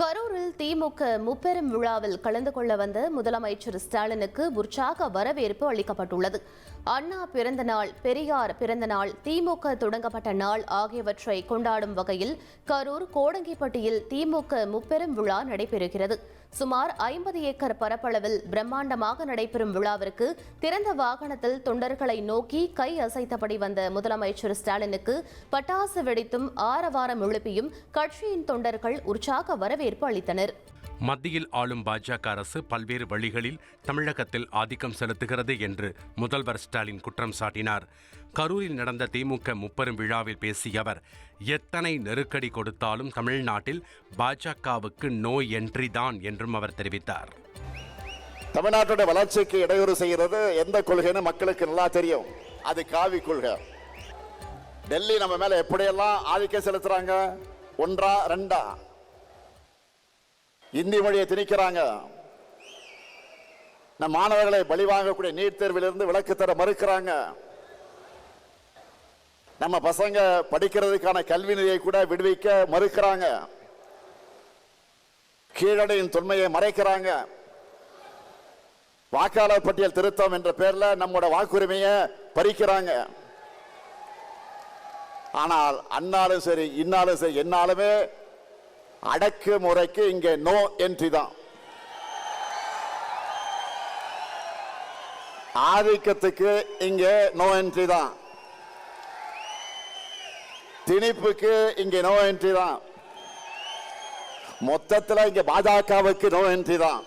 கரூரில் திமுக முப்பெரும் விழாவில் கலந்து கொள்ள வந்த முதலமைச்சர் ஸ்டாலினுக்கு உற்சாக வரவேற்பு அளிக்கப்பட்டுள்ளது. அண்ணா பிறந்த நாள் பெரியார் பிறந்த நாள் திமுக தொடங்கப்பட்ட நாள் ஆகியவற்றை கொண்டாடும் வகையில் கரூர் கோடங்கிப்பட்டியில் திமுக முப்பெரும் விழா நடைபெறுகிறது. சுமார் ஐம்பது ஏக்கர் பரப்பளவில் பிரம்மாண்டமாக நடைபெறும் விழாவிற்கு திறந்த வாகனத்தில் தொண்டர்களை நோக்கி கை அசைத்தபடி வந்த முதலமைச்சர் ஸ்டாலினுக்கு பட்டாசு வெடித்தும் ஆரவாரம் எழுப்பியும் கட்சியின் தொண்டர்கள் உற்சாக வரவேற்பு அளித்தனர். மத்தியில் ஆளும் பாஜக அரசு பல்வேறு வழிகளில் தமிழகத்தில் ஆதிக்கம் செலுத்துகிறது என்று முதல்வர் ஸ்டாலின் குற்றம் சாட்டினார். கரூரில் நடந்த திமுக முப்பெரும் விழாவில் பேசிய அவர் எத்தனை நெருக்கடி கொடுத்தாலும் தமிழ்நாட்டில் பாஜகவுக்கு நோய் என்ட்ரி தான் என்றும் அவர் தெரிவித்தார். தமிழ்நாட்டுடைய வளர்ச்சிக்கு இடையூறு செய்கிறது எந்த கொள்கைன்னு மக்களுக்கு நல்லா தெரியும். அது காவி கொள்கை. டெல்லி நம்ம மேல எப்படியெல்லாம் ஆதிக்கம் செலுத்துறாங்க? ஒன்றா ரெண்டா? இந்தி மொழியை திணிக்கிறாங்க. நம் மாணவர்களை பலி வாங்கக்கூடிய நீட் தேர்விலிருந்து விலக்கு தர மறுக்கிறாங்க. நம்ம பசங்க படிக்கிறதுக்கான கல்வி நிலையை கூட விடுவிக்க மறுக்கிறாங்க. கீழடையின் தொன்மையை மறைக்கிறாங்க. வாக்காளர் பட்டியல் திருத்தம் என்ற பெயர்ல நம்மோட வாக்குரிமையை பறிக்கிறாங்க. ஆனால் அன்னாலும் சரி இன்னாலும் சரி என்னாலுமே அடக்கு முறைக்கு இங்கே நோ என்ட்ரி தான். ஆதிக்கத்துக்கு இங்கே நோ என்ட்ரி தான். திணிப்புக்கு இங்கே நோ என்ட்ரி தான். மொத்தத்தில் இங்க பாஜகவுக்கு நோ என்ட்ரி தான்.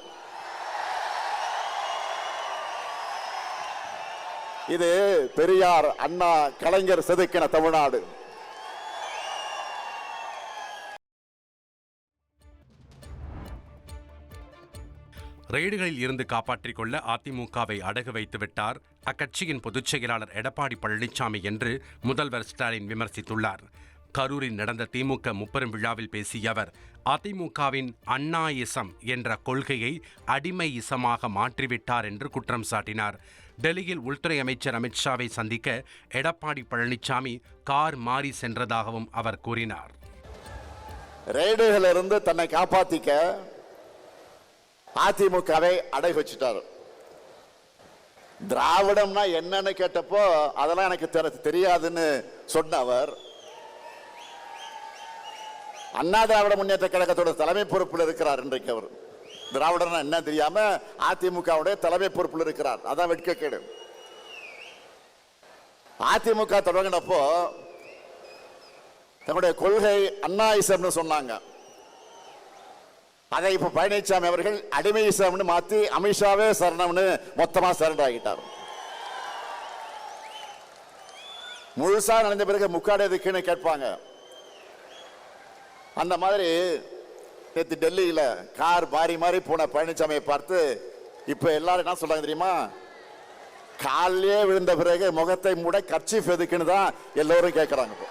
இது பெரியார் அண்ணா கலைஞர் செதுக்கின தமிழ்நாடு. ரெய்டுகளில் இருந்து காப்பாற்றிக் கொள்ள அதிமுகவை அடகு வைத்துவிட்டார் அக்கட்சியின் பொதுச் செயலாளர் எடப்பாடி பழனிசாமி என்று முதல்வர் ஸ்டாலின் விமர்சித்துள்ளார். கரூரில் நடந்த திமுக முப்பெரும் விழாவில் பேசிய அவர் அதிமுகவின் அண்ணா இசம் என்ற கொள்கையை அடிமை இசமாக மாற்றிவிட்டார் என்று குற்றம் சாட்டினார். டெல்லியில் உள்துறை அமைச்சர் அமித்ஷாவை சந்திக்க எடப்பாடி பழனிசாமி கார் மாறி சென்றதாகவும் அவர் கூறினார். ரெய்டுகளிலிருந்து தன்னை காப்பாற்றிக்க அதிமுகவை அடகு வச்சுட்டார். திராவிடம்னா என்னன்னு கேட்டப்போ அதெல்லாம் எனக்கு தெரியாதுன்னு சொன்ன அவர் அண்ணா திராவிட முன்னேற்ற கழகத்தோட தலைமை பொறுப்பில் இருக்கிறார் இன்றைக்கு அவர். திராவிடம்னா என்ன தெரியாம அதிமுகவுடைய தலைமை பொறுப்பில் இருக்கிறார். அதான் வெட்கக்கேடு. அதிமுக தொடங்கினப்போ தன்னுடைய கொள்கை அண்ணாயிசம்னு சொன்னாங்க. அதை இப்ப பழனிசாமி அவர்கள் அடிமை சரணம்னு மாத்தி அமித்ஷாவே சரணம்னு மொத்தமா சரண்டர் ஆகிட்டார். முழுசா நடந்த பிறகு முக்காடு எதுக்குன்னு கேட்பாங்க. அந்த மாதிரி நேற்று டெல்லியில கார் பாரி மாதிரி போன பழனிசாமியை பார்த்து இப்ப எல்லாரும் என்ன சொல்றாங்க தெரியுமா? காலிலே விழுந்த பிறகு முகத்தை மூட கர்ச்சீஃப் எதுக்குன்னு தான் எல்லோரும் கேட்குறாங்க இப்போ.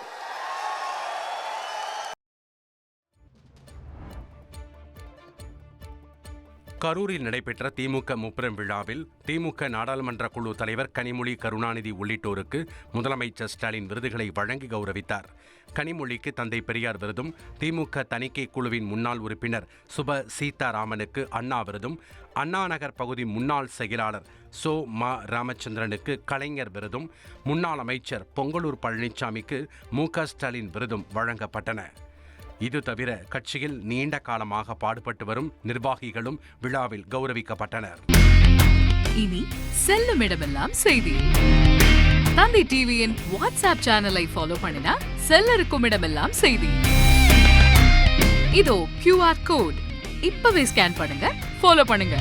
கரூரில் நடைபெற்ற திமுக முப்பெரும் விழாவில் திமுக நாடாளுமன்ற குழு தலைவர் கனிமொழி கருணாநிதி உள்ளிட்டோருக்கு முதலமைச்சர் ஸ்டாலின் விருதுகளை வழங்கி கௌரவித்தார். கனிமொழிக்கு தந்தை பெரியார் விருதும் திமுக தணிக்கை குழுவின் முன்னாள் உறுப்பினர் சுப சீதாராமனுக்கு அண்ணா விருதும் அண்ணா நகர் பகுதி முன்னாள் செயலாளர் சோ மா ராமச்சந்திரனுக்கு கலைஞர் விருதும் முன்னாள் அமைச்சர் பொங்கலூர் பழனிசாமிக்கு மு ஸ்டாலின் விருதும் வழங்கப்பட்டன. இது தவிர கட்சியில் நீண்ட காலமாக பாடுபட்டு வரும் நிர்வாகிகளும் விழாவில் கௌரவிக்கப்பட்டனர். இனி செல்லும் இடமெல்லாம் செய்தி. தந்தி டிவியின் வாட்ஸ்அப் சேனலை ஃபாலோ பண்ணினா செல்ல இருக்கும் இடமெல்லாம் செய்தி. இதோ கியூஆர் கோட் இப்பவே ஸ்கேன் பண்ணுங்க ஃபாலோ பண்ணுங்க.